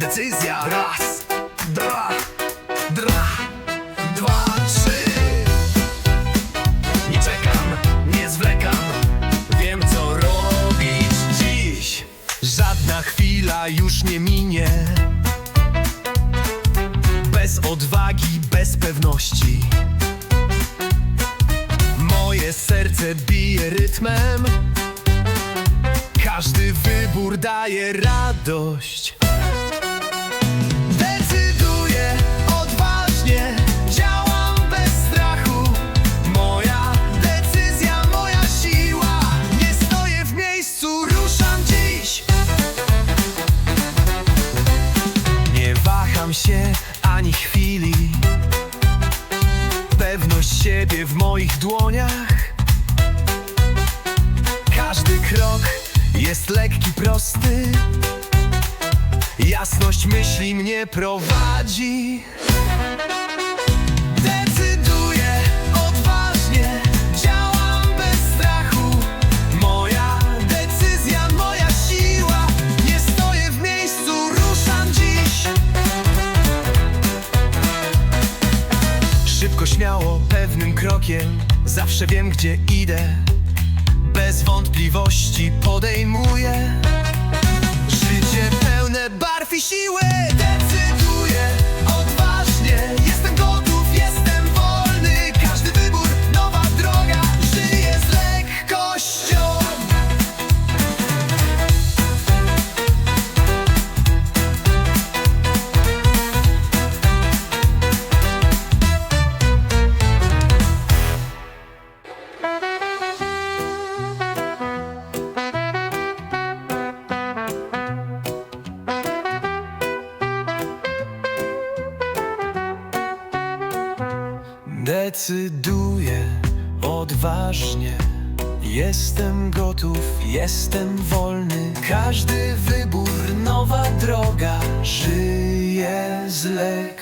decyzja. Raz, dwa, dra, dwa, trzy. Nie czekam, nie zwlekam. Wiem co robić dziś. Żadna chwila już nie minie. Bez odwagi, bez pewności. Moje serce bije rytmem. Każdy wybór daje radość waham się ani chwili. Pewność siebie w moich dłoniach. Każdy krok jest lekki, prosty. Jasność myśli mnie prowadzi Szybko, śmiało, pewnym krokiem Zawsze wiem, gdzie idę. Bez wątpliwości podejmuję Życie pełne barw i siły Decyduję odważnie. Jestem gotów, jestem wolny. Każdy wybór, nowa droga. Żyję z lekkością